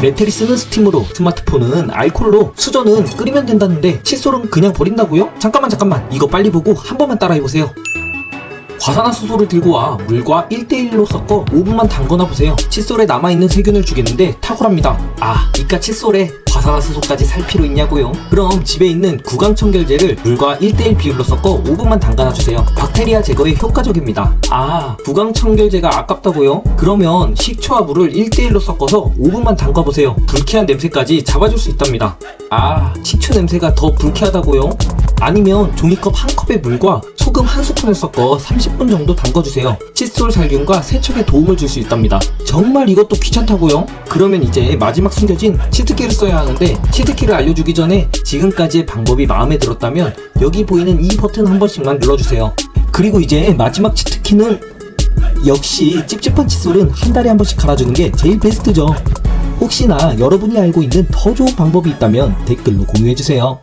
매트리스는 스팀으로, 스마트폰은 알콜로, 수저는 끓이면 된다는데 칫솔은 그냥 버린다고요? 잠깐만 잠깐만 이거 빨리 보고 한 번만 따라해보세요. 과산화수소를 들고 와 물과 1대1로 섞어 5분만 담궈놔 보세요. 칫솔에 남아있는 세균을 죽이는데 탁월합니다. 아, 이깟 칫솔에 과산화수소까지 살 필요 있냐고요? 그럼 집에 있는 구강청결제를 물과 1대1 비율로 섞어 5분만 담가놔 주세요. 박테리아 제거에 효과적입니다. 아, 구강청결제가 아깝다고요? 그러면 식초와 물을 1대1로 섞어서 5분만 담가 보세요. 불쾌한 냄새까지 잡아줄 수 있답니다. 아, 식초 냄새가 더 불쾌하다고요? 아니면 종이컵 한 컵의 물과 소금 한 스푼을 섞어 30분 정도 담궈주세요. 칫솔 살균과 세척에 도움을 줄 수 있답니다. 정말 이것도 귀찮다고요? 그러면 이제 마지막 숨겨진 치트키를 써야 하는데 치트키를 알려주기 전에 지금까지의 방법이 마음에 들었다면 여기 보이는 이 버튼 한 번씩만 눌러주세요. 그리고 이제 마지막 치트키는 역시 찝찝한 칫솔은 한 달에 한 번씩 갈아주는 게 제일 베스트죠. 혹시나 여러분이 알고 있는 더 좋은 방법이 있다면 댓글로 공유해주세요.